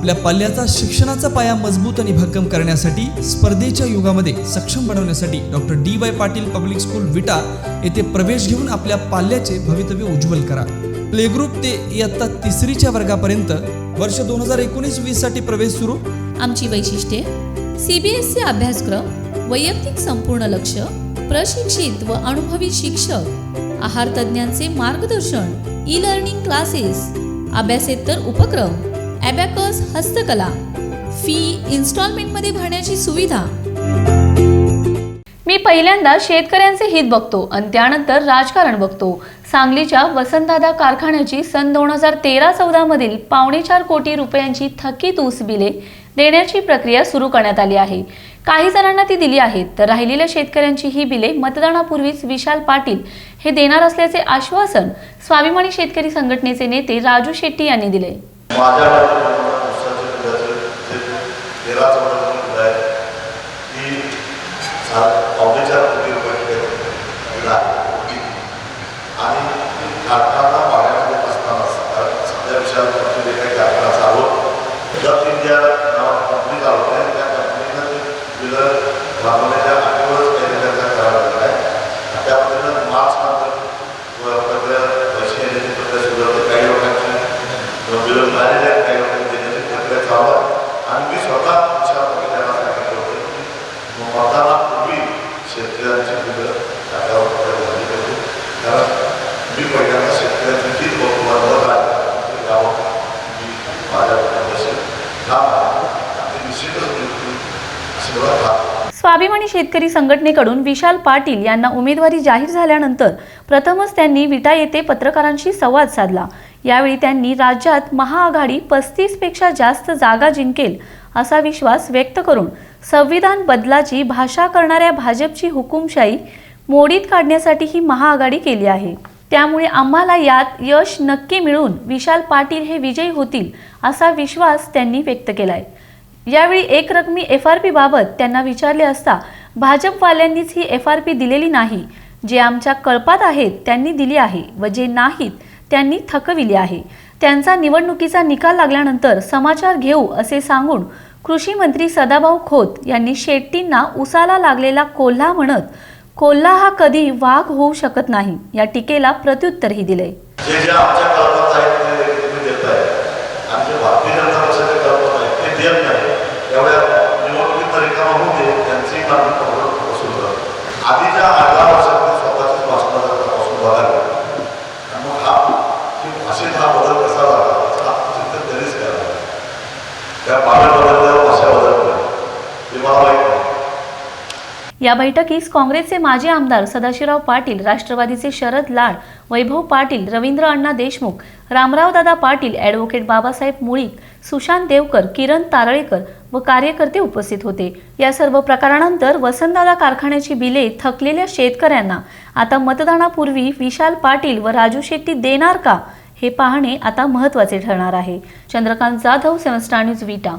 आपल्या पाल्याचा शिक्षणाचा पाया मजबूत आणि भक्कम करण्यासाठी स्पर्धेच्या युगामध्ये सक्षम बनवण्यासाठी doctor D Y Patil public school Vita येथे प्रवेश घेऊन आपल्या पाल्याचे भवितव्य उज्ज्वल करा. प्लेग्रुप ते इयत्ता तिसरीच्या वर्गापर्यंत वर्ष दोन हजार एकोणीस वीससाठी प्रवेश सुरू. आमची वैशिष्ट्ये सीबीएसई अभ्यासक्रम वैयक्तिक संपूर्ण लक्ष प्रशिक्षित व अनुभवी शिक्षक आहार तज्ज्ञांचे मार्गदर्शन ई लर्निंग क्लासेस अभ्यासेतर उपक्रम ॲबॅकस हस्तकला. फी इन्स्टॉलमेंटमध्ये भरण्याची सुविधा. मी पहिल्यांदा शेतकऱ्यांचे हित बघतो आणि त्यानंतर राजकारण बघतो. सांगलीच्या वसंतदादा कारखान्याची सन दोन हजार तेरा चौदा मधील कोटी रुपयांची थकीत ऊस बिले देण्याची प्रक्रिया सुरू करण्यात आली आहे. काही जणांना ती दिली आहेत तर राहिलेल्या शेतकऱ्यांची ही बिले मतदानापूर्वीच विशाल पाटील हे देणार असल्याचे आश्वासन स्वाभिमानी शेतकरी संघटनेचे नेते राजू शेट्टी यांनी दिले. माझ्या पुस्तकाचे फुलाचे जे तेरा चौदा फुलं आहे ती सा पावणे चार कोटी रुपये फुलं आहे आणि कारखाना पाण्यामध्ये असताना सध्या विषयात जे काही कारखाना चालू दत्त इंडिया नावाची कंपनी चालवते आणि त्या कंपनीनं ते बिलं राबवण्याच्या अटीवरच काही त्यांचा करार झालेला आहे आणि त्या पद्धतीनं मार्च नंतर प्रक्रिया पैसे येण्याची प्रक्रिया सुरू होते काही लोकांची विरोध झालेले आहेत काही लोकांनी देण्याची प्रक्रिया चालू आहे आणि मी स्वतः विचार त्यांना सांगितलं होतं की मग मतदानापूर्वी शेतकऱ्यांची बिलं टाकावर पडत झाली पाहिजे कारण मी पहिल्यांदा शेतकऱ्यांची हीच बरोबर आहे गावात मी माझ्या प्रदेशात काम आहे आणि निश्चितच मी आशीर्वाद राहतो स्वाभिमानी शेतकरी संघटनेकडून विशाल पाटील यांना उमेदवारी जाहीर झाल्यानंतर प्रथमच त्यांनी विटा येथे पत्रकारांशी संवाद साधला. यावेळी त्यांनी राज्यात महाआघाडी पस्तीसपेक्षा जास्त जागा जिंकेल असा विश्वास व्यक्त करून संविधान बदलाची भाषा करणाऱ्या भाजपची हुकुमशाही मोडीत काढण्यासाठी ही महाआघाडी केली आहे. त्यामुळे आम्हाला यात यश नक्की मिळून विशाल पाटील हे विजयी होतील असा विश्वास त्यांनी व्यक्त केलाय. यावेळी एकरकमी एफ आर पी बाबत त्यांना विचारले असता भाजपवाल्यांनीच ही एफ आर पी दिलेली नाही. जे आमच्या कळपात आहेत त्यांनी दिली आहे व जे नाहीत त्यांनी थकविली आहे. त्यांचा निवडणुकीचा निकाल लागल्यानंतर समाचार घेऊ असे सांगून कृषी मंत्री सदाभाऊ खोत यांनी शेट्टींना उसाला लागलेला कोल्हा म्हणत कोल्हा हा कधी वाघ होऊ शकत नाही. या टीकेला प्रत्युत्तरही दिले. असे हा बदल कसा झाला त्या भाषा बदलल्या मला माहीत या बैठकीस काँग्रेसचे माजी आमदार सदाशिवराव पाटील राष्ट्रवादीचे शरद लाड वैभव पाटील रवींद्र अण्णा देशमुख रामरावदादा पाटील ॲडव्होकेट बाबासाहेब मुळीक सुशांत देवकर किरण तारळेकर व कार्यकर्ते उपस्थित होते. या सर्व प्रकारानंतर वसंतदादा कारखान्याची बिले थकलेल्या शेतकऱ्यांना आता मतदानापूर्वी विशाल पाटील व राजू शेट्टी देणार का? हे पाहणे आता महत्त्वाचे ठरणार आहे. Chandrakant Jadhav seven star news Vita.